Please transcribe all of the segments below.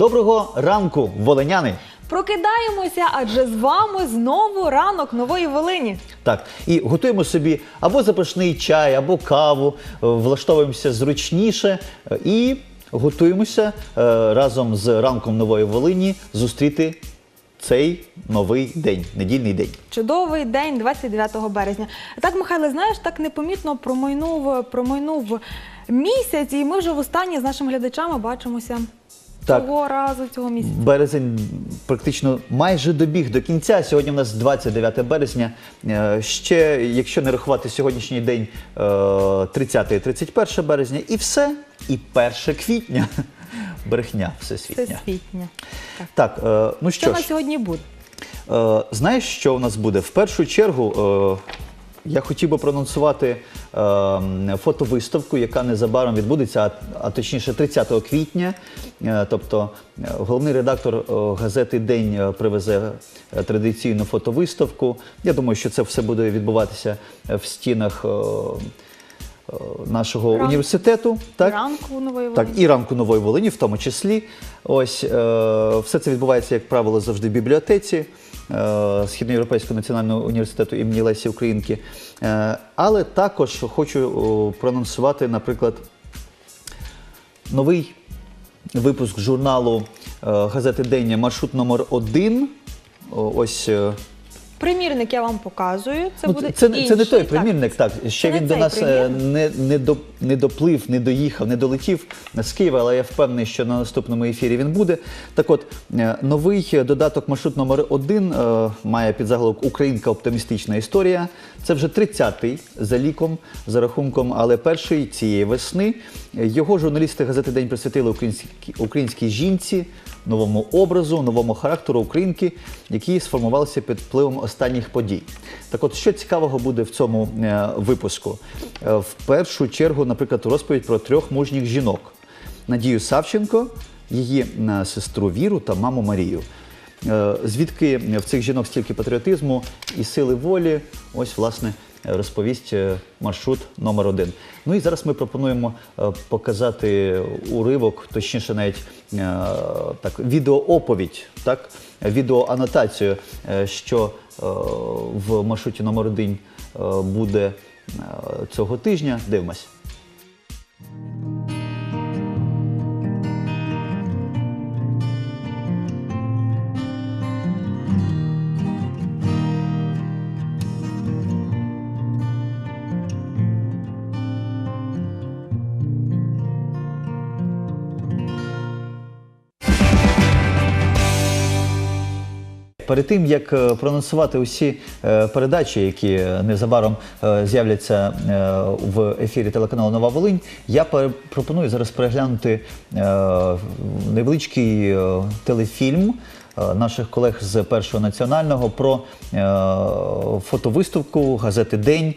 Доброго ранку, волиняни! Прокидаємося, адже з вами знову ранок нової Волині. Так, і готуємо собі або запашний чай, або каву, е, влаштовуємося зручніше е, і готуємося е, разом з ранком нової Волині зустріти цей новий день, недільний день. Чудовий день 29 березня. Так, Михайле, знаєш, так непомітно промайнув, промайнув місяць, і ми вже востаннє з нашими глядачами бачимося Так. цього разу, цього місяця. Березень практично майже добіг до кінця. Сьогодні у нас 29 березня. Е, Ще, якщо не рахувати сьогоднішній день, е, 30 і 31 березня, і все, і 1 квітня. Брехня всесвітня. Всесвітня. Так. Так, е, ну Що що на сьогодні буде? е, знаєш, що у нас буде? В першу чергу е, я хотів би проанонсувати е, фотовиставку, яка незабаром відбудеться, а, а точніше 30 квітня. Е, тобто е, головний редактор е, газети День е, привезе е, традиційну фотовиставку. Я думаю, що це все буде відбуватися в стінах. е, Нашого Ранку. університету, так Ранку нової так, і ранку нової Волині, в тому числі. Ось е, все це відбувається, як правило, завжди в бібліотеці е, Східноєвропейського національного університету імені Лесі Українки. Е, але також хочу проанонсувати, наприклад, новий випуск журналу е, газети День маршрут номер 1 Ось е, Примірник я вам показую. Це Ну, буде це, це не той примірник, так. Ще Це не він до цей нас е, не, не, до, не доплив, не доїхав, не долетів з Києва, але я впевнений, що на наступному ефірі він буде. Так от, е, новий додаток маршрут номер 1 е, має під заголовок Українка оптимістична історія. Це вже 30-й за ліком, за рахунком, але перший цієї весни. Його журналісти газети День присвятили українській, українській жінці, новому образу, новому характеру українки, які сформувалися під впливом останніх подій. Так от, що цікавого буде в цьому е, випуску? Е, в першу чергу, наприклад, розповідь про трьох мужніх жінок: Надію Савченко, її е, сестру Віру та маму Марію. Звідки в цих жінок стільки патріотизму і сили волі? Ось, власне, розповість е, маршрут номер один. Ну і зараз ми пропонуємо е, показати уривок, точніше, навіть е, так, відеооповідь, так, відеоанотацію, що в маршруті номер один буде цього тижня. Дивимось. Перед тим як е, проанонсувати усі е, передачі, які незабаром е, з'являться в ефірі телеканалу Нова Волинь, я пропоную зараз переглянути невеличкий телефільм наших колег з першого національного про фотовиставку газети День.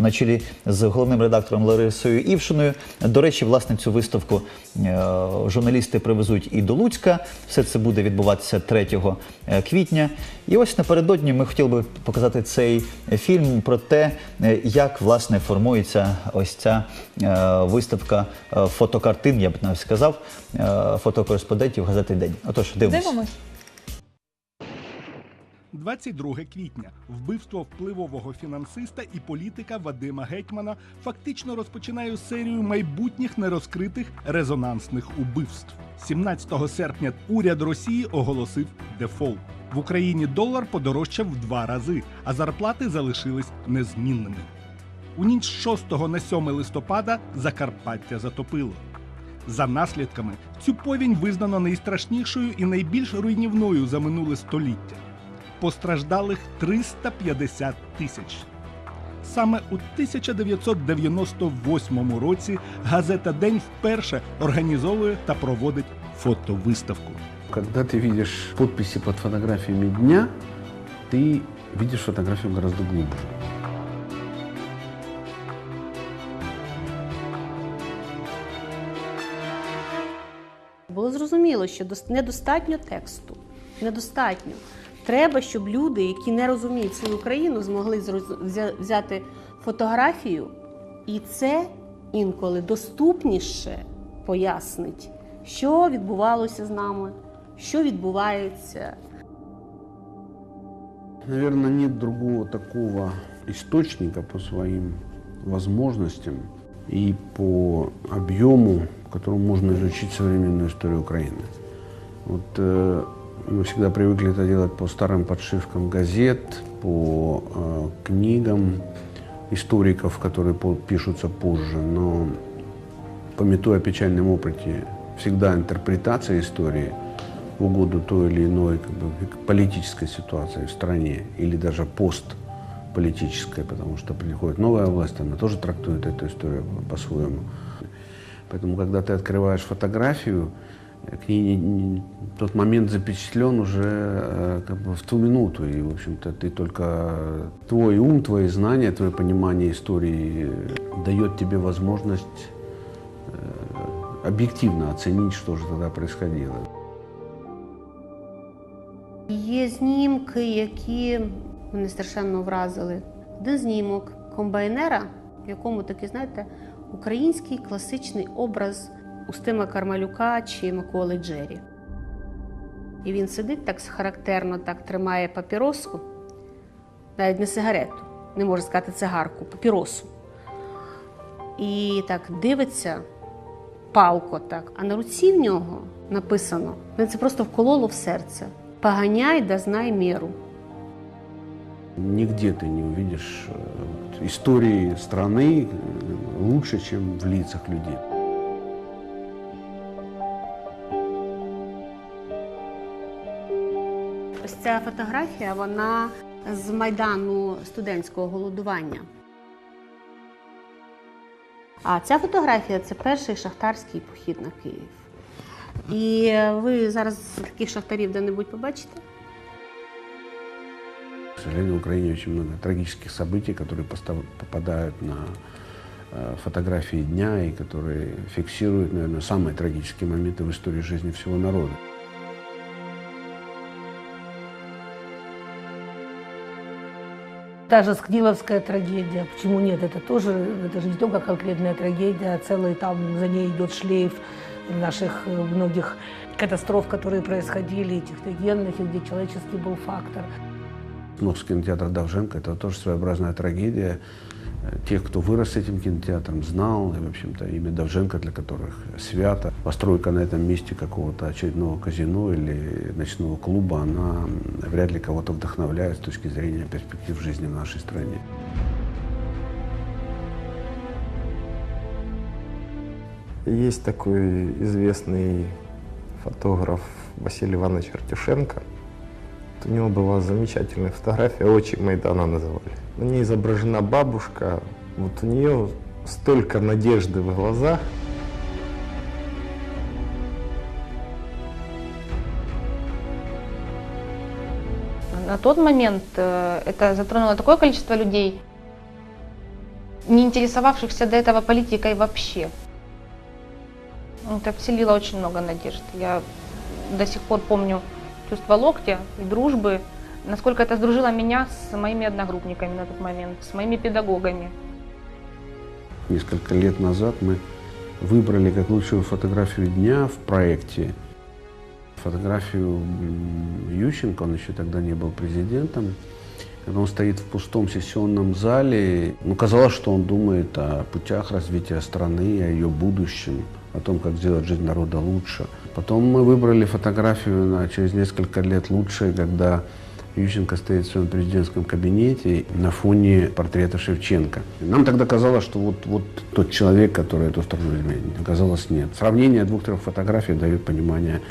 На чолі з головним редактором Ларисою Івшиною. До речі, власне, цю виставку е, журналісти привезуть і до Луцька. Все це буде відбуватися 3 е, квітня. І ось напередодні ми хотіли би показати цей фільм про те, е, як власне формується ось ця виставка фотокартин, я б навіть сказав, фотокореспондентів газети День. Отож, дивимося. Дивимось. 22 квітня вбивство впливового фінансиста і політика Вадима Гетьмана фактично розпочинає серію майбутніх нерозкритих резонансних убивств. 17 серпня уряд Росії оголосив дефолт. В Україні долар подорожчав в два рази, а зарплати залишились незмінними. У ніч з 6 на 7 листопада Закарпаття затопило. За наслідками цю повінь визнано найстрашнішою і найбільш руйнівною за минуле століття. Постраждалих 350 тисяч. Саме у 1998 році газета День вперше організовує та проводить фотовиставку. Когда ты видишь подписи под фотографиями дня, ты видишь фотографию гораздо глубже. Було зрозуміло, що недостатньо тексту. Недостатньо. Треба, щоб люди, які не розуміють свою країну, змогли зроз- взя- взяти фотографію, і це інколи доступніше пояснить, що відбувалося з нами, що відбувається. Наверное, нет другого такого источника по своим возможностям и по объему, в котором можно изучить современную историю Украины. Вот э, мы всегда привыкли это делать по старым подшивкам газет, по э, книгам историков, которые по- пишутся позже, но пометуя о печальном опыте всегда интерпретация истории в угоду той или иной как бы, политической ситуации в стране или даже постполитической, потому что приходит новая власть, она тоже трактует эту историю по-своему. Поэтому, когда ты открываешь фотографию, э, к ней не- не- тот момент запечатлен уже э, как бы в ту минуту. И, в общем-то, ты только твой ум, твои знания, твое понимание истории э, дает тебе возможность э, объективно оценить, что же тогда происходило. Є знімки, які мене страшенно вразили. Один знімок комбайнера, в якому такий, знаєте, український класичний образ Устима Кармалюка чи Миколи Джері. І він сидить так характерно, так тримає папіроску, навіть не сигарету, не можу сказати цигарку, папіросу. І так дивиться палко так. А на руці в нього написано, мене це просто вкололо в серце. Поганяй да знай меру. Нигде ты не увидишь э, вот истории страны э, лучше, чем в лицах людей. ця фотографія, вона з майдану студентського голодування. А ця фотографія це перший шахтарський похід на Київ. І ви зараз таких шахтарів де-небудь побачите? К сожалению, в Украине очень много трагических событий, которые постав- попадают на э, фотографии дня и которые фиксируют, наверное, самые трагические моменты в истории жизни всего народа. Та же Скниловская трагедия. Почему нет? Это тоже, это же не только конкретная трагедия, а целый там за ней идет шлейф наших э, многих катастроф, которые происходили, и техногенных, и где человеческий был фактор. Нос кинотеатра Давженко – это тоже своеобразная трагедия э, тех, кто вырос с этим кинотеатром, знал, и, в общем-то, имя Давженко, для которых свято. Постройка на этом месте какого-то очередного казино или ночного клуба, она вряд ли кого-то вдохновляет с точки зрения перспектив жизни в нашей стране. Есть такой известный фотограф Василий Иванович Артюшенко. У него была замечательная фотография, «Очи Майдана» называли. На ней изображена бабушка, вот у нее столько надежды в глазах. На тот момент э, это затронуло такое количество людей, не интересовавшихся до этого политикой вообще. Это вселило очень много надежд. Я до сих пор помню чувство локтя и дружбы, насколько это сдружило меня с моими одногруппниками на тот момент, с моими педагогами. Несколько лет назад мы выбрали как лучшую фотографию дня в проекте фотографию Ющенко, он еще тогда не был президентом, когда он стоит в пустом сессионном зале. Ну, казалось, что он думает о путях развития страны, о ее будущем, о том, как сделать жизнь народа лучше. Потом мы выбрали фотографию на, через несколько лет лучшей, когда Ющенко стоит в своем президентском кабинете на фоне портрета Шевченко. Нам тогда казалось, что вот, вот тот человек, который эту страну изменит. Оказалось, нет. Сравнение двух-трех фотографий дает понимание,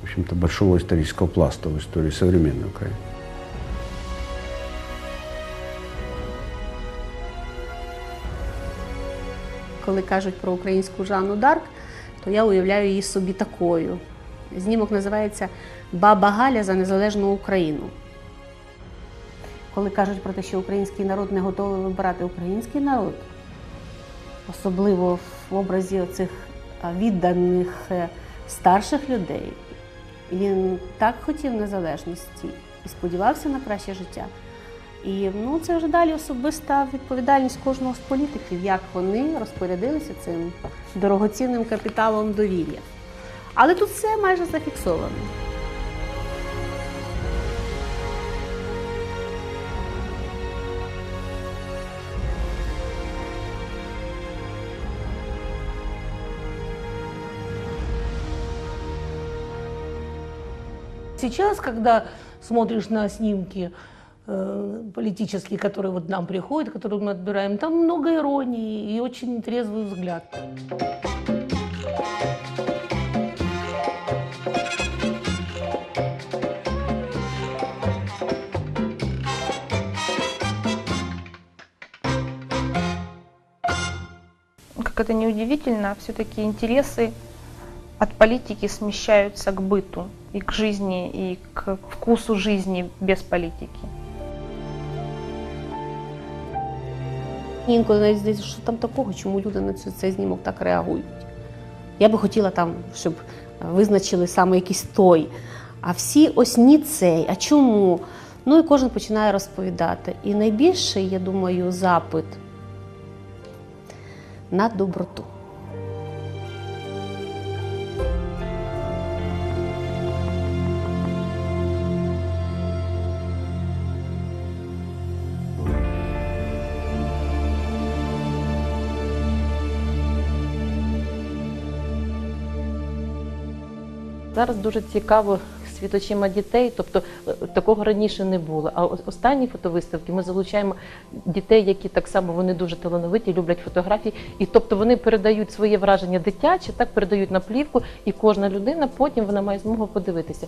в общем-то, большого исторического пласта в истории современной Украины. Коли кажуть про українську Жанну Дарк, то я уявляю її собі такою. Знімок називається Баба Галя за незалежну Україну. Коли кажуть про те, що український народ не готовий вибирати український народ, особливо в образі оцих відданих е, старших людей, він так хотів незалежності і сподівався на краще життя. І ну, це вже далі особиста відповідальність кожного з політиків, як вони розпорядилися цим дорогоцінним капіталом довір'я. Але тут все майже зафіксовано. Сейчас, когда смотришь на снимки политические, которые вот нам приходят, которые мы отбираем, там много иронии и очень трезвый взгляд. Как это ни удивительно, все-таки интересы от политики смещаются к быту и к жизни, и к вкусу жизни без политики. Інколи навіть здається, що там такого, чому люди на цей знімок так реагують. Я би хотіла там, щоб визначили саме якийсь той. А всі ось ні цей. А чому? Ну і кожен починає розповідати. І найбільший, я думаю, запит на доброту. Зараз дуже цікаво світ очима дітей, тобто е, такого раніше не було. А останні фотовиставки ми залучаємо дітей, які так само вони дуже талановиті, люблять фотографії, і тобто вони передають своє враження дитяче, так передають на плівку, і кожна людина потім вона має змогу подивитися.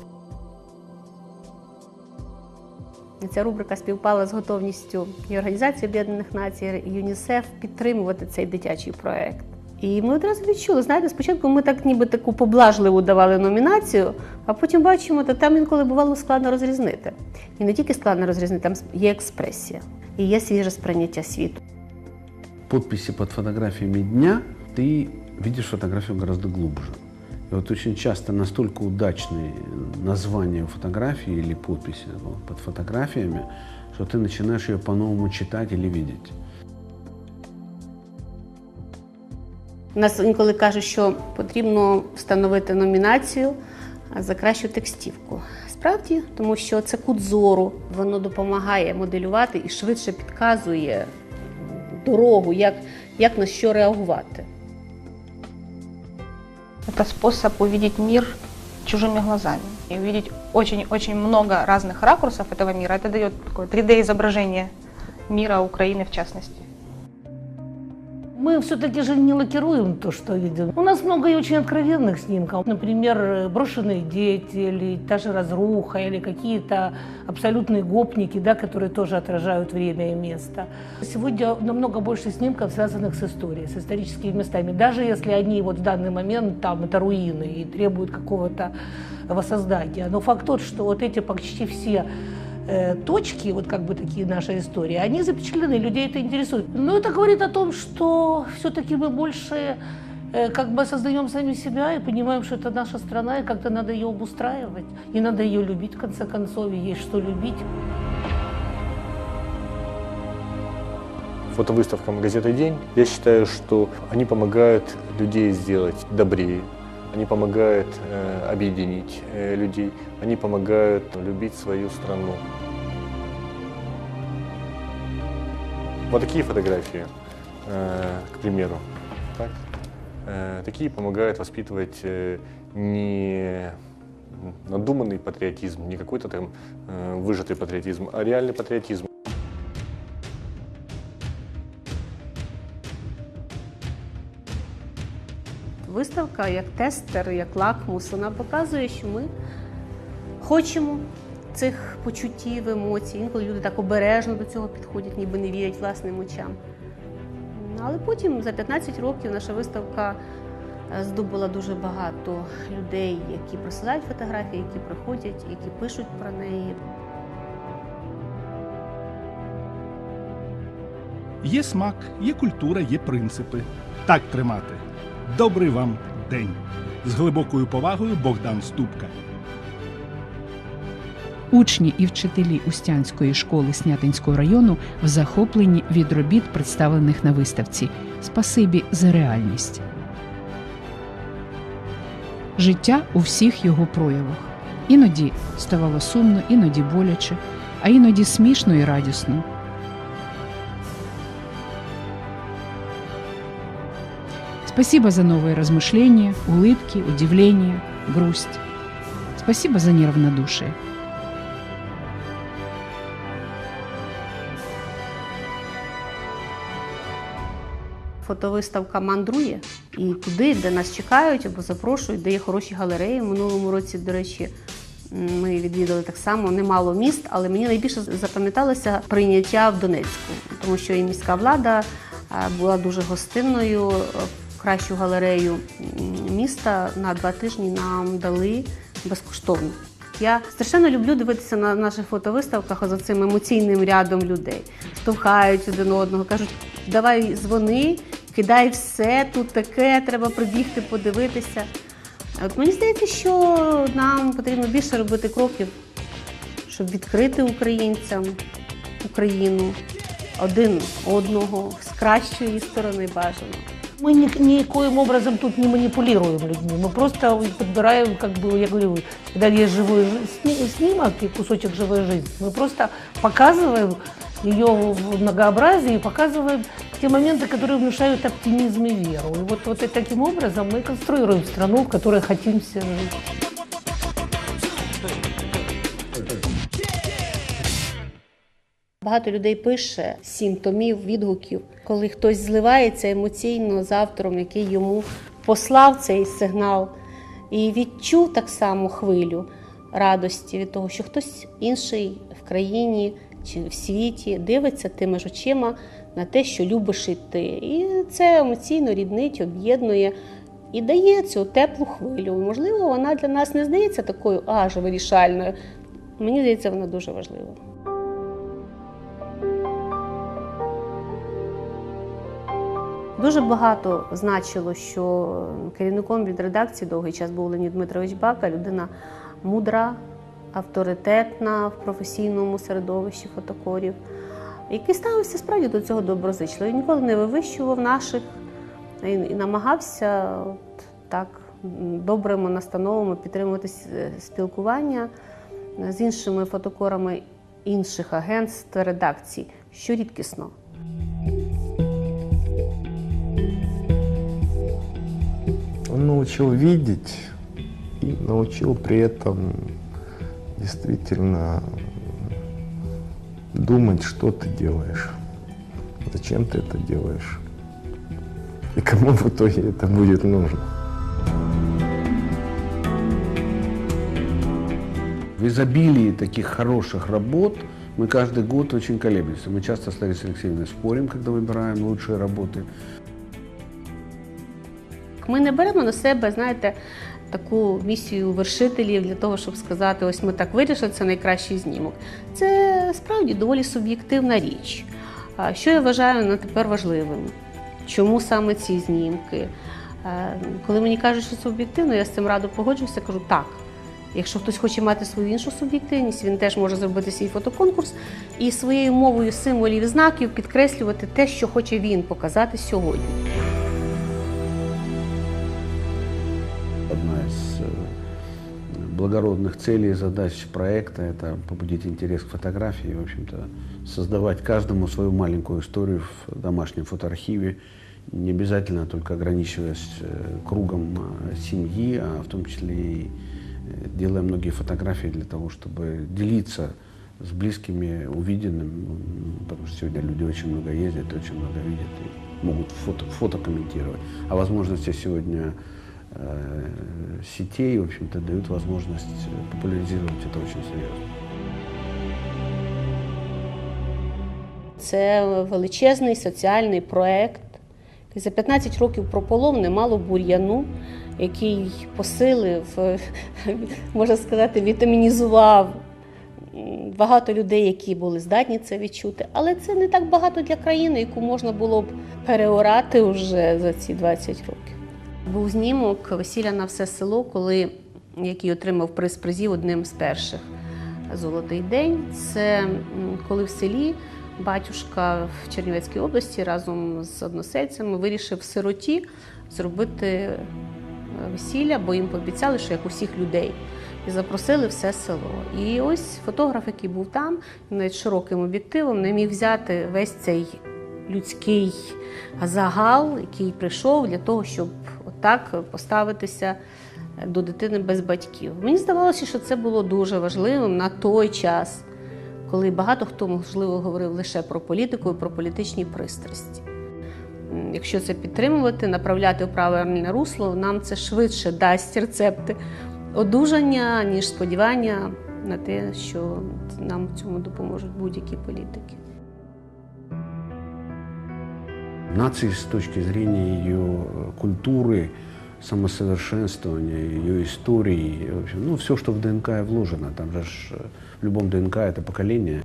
Ця рубрика співпала з готовністю і Організації Об'єднаних Націй, і ЮНІСЕФ підтримувати цей дитячий проект. І ми одразу відчули, знаєте, спочатку ми так ніби таку поблажливу давали номінацію, а потім бачимо, та там інколи бувало складно розрізнити. І не тільки складно розрізнити, там є експресія і є свіже сприйняття світу. подписи под фотографиями дня, ты видишь фотографию гораздо глубже. И вот очень часто настолько удачные названия фотографии или подписи вот, под фотографиями, что ты начинаешь ее по-новому читать или видеть. нас інколи кажуть, що потрібно встановити номінацію за кращу текстівку. Справді, тому що це кут зору, воно допомагає моделювати і швидше підказує дорогу, як, як на що реагувати. Это способ увидеть мир чужими глазами и увидеть очень-очень много разных ракурсов этого мира. Это дает такое 3D-изображение мира, Украины в частности. Мы все-таки же не лакируем то, что видим. У нас много и очень откровенных снимков. Например, брошенные дети, или даже разруха, или какие-то абсолютные гопники, да, которые тоже отражают время и место. Сегодня намного больше снимков, связанных с историей, с историческими местами. Даже если они вот в данный момент там это руины и требуют какого-то воссоздания. Но факт тот, что вот эти почти все э, точки, вот как бы такие наши истории, они запечатлены, людей это интересует. Но это говорит о том, что все-таки мы больше э, как бы создаем сами себя и понимаем, что это наша страна, и как-то надо ее обустраивать. И надо ее любить, в конце концов, и есть что любить. фотовыставкам газеты «День», я считаю, что они помогают людей сделать добрее, они помогают э, объединить э, людей, они помогают любить свою страну. Вот такие фотографии, э, к примеру, так, э, такие помогают воспитывать э, не надуманный патриотизм, не какой-то там э, выжатый патриотизм, а реальный патриотизм. Виставка як тестер, як лакмус, вона показує, що ми хочемо цих почуттів, емоцій. Інколи люди так обережно до цього підходять, ніби не вірять власним очам. Але потім за 15 років наша виставка е, здобула дуже багато людей, які присилають фотографії, які приходять, які пишуть про неї. Є смак, є культура, є принципи. Так тримати. Добрий вам день. З глибокою повагою Богдан Ступка. Учні і вчителі Устянської школи Снятинського району в захопленні від робіт, представлених на виставці. Спасибі за реальність. життя у всіх його проявах. Іноді ставало сумно, іноді боляче, а іноді смішно і радісно. Спасибо за новые размышления, улыбки, удивление, грусть. Спасибо за неравнодушие. Фотовиставка мандрує і туди, де нас чекають або запрошують, де є хороші галереї. Минулому році, до речі, ми відвідали так само немало міст, але мені найбільше запам'яталося прийняття в Донецьку, тому що і міська влада була дуже гостинною. Е, Кращу галерею міста на два тижні нам дали безкоштовно. Я страшенно люблю дивитися на наших фотовиставках за цим емоційним рядом людей. Штовхають один одного, кажуть, давай дзвони, кидай все, тут таке, треба прибігти, подивитися. От мені здається, що нам потрібно більше робити кроків, щоб відкрити українцям Україну один одного з кращої сторони бажано. Мы ни, никоим образом тут не манипулируем людьми. Мы просто подбираем, как бы я говорю, когда есть живой жи- сни- снимок и кусочек живой жизни, мы просто показываем ее в многообразии, и показываем те моменты, которые внушают оптимизм и веру. И вот, вот и таким образом мы конструируем страну, в которой хотим все жить. Багато людей пише сім томів відгуків, коли хтось зливається емоційно з автором, який йому послав цей сигнал, і відчув так само хвилю радості від того, що хтось інший в країні чи в світі дивиться тими ж очима на те, що любиш йти. І це емоційно ріднить, об'єднує і дає цю теплу хвилю. Можливо, вона для нас не здається такою аж вирішальною. Мені здається, вона дуже важлива. Дуже багато значило, що керівником від редакції довгий час був Леонід Дмитрович Бака, людина мудра, авторитетна в професійному середовищі фотокорів, який ставився справді до цього доброзичливо. Він ніколи не вивищував наших і, намагався от, так добрими настановами підтримувати спілкування з іншими фотокорами інших агентств редакцій, що рідкісно. Он научил видеть и научил при этом действительно думать, что ты делаешь, зачем ты это делаешь и кому в итоге это будет нужно. В изобилии таких хороших работ мы каждый год очень колеблемся. Мы часто с Ларисой Алексеевной спорим, когда выбираем лучшие работы. Ми не беремо на себе, знаєте, таку місію вершителів для того, щоб сказати, ось ми так вирішили, це найкращий знімок. Це справді доволі суб'єктивна річ. Що я вважаю на тепер важливим? Чому саме ці знімки? Е, Коли мені кажуть, що це об'єктивно, я з цим радо погоджуюся, кажу так. Якщо хтось хоче мати свою іншу суб'єктивність, він теж може зробити свій фотоконкурс і своєю мовою символів і знаків підкреслювати те, що хоче він показати сьогодні. Благородных целей и задач проекта – это побудить интерес к фотографии, в общем-то, создавать каждому свою маленькую историю в домашнем фотоархиве, не обязательно только ограничиваясь э, кругом э, семьи, а в том числе и э, делая многие фотографии для того, чтобы делиться с близкими увиденным, м, потому что сегодня люди очень много ездят, очень много видят и могут фото, фото комментировать. А возможности сегодня сетей, в общем-то, дают возможность э, популяризировать это очень серьезно. Це величезний соціальний проект. За 15 років прополов немало бур'яну, який посилив, можна сказати, вітамінізував багато людей, які були здатні це відчути. Але це не так багато для країни, яку можна було б переорати вже за ці 20 років. Був знімок весілля на все село, коли який отримав приз призів одним з перших. Золотий день. Це коли в селі батюшка в Чернівецькій області разом з односельцями вирішив в сироті зробити весілля, бо їм пообіцяли, що як усіх людей. І запросили все село. І ось фотограф, який був там, навіть широким об'єктивом, не міг взяти весь цей людський загал, який прийшов для того, щоб отак поставитися до дитини без батьків. Мені здавалося, що це було дуже важливим на той час, коли багато хто можливо говорив лише про політику і про політичні пристрасті. Якщо це підтримувати, направляти в правильне русло, нам це швидше дасть рецепти одужання, ніж сподівання на те, що нам в цьому допоможуть будь-які політики. Нации с точки зрения ее э, культуры, самосовершенствования, ее истории, в общем, ну, все, что в ДНК вложено. Там же ж, э, в любом ДНК это поколение.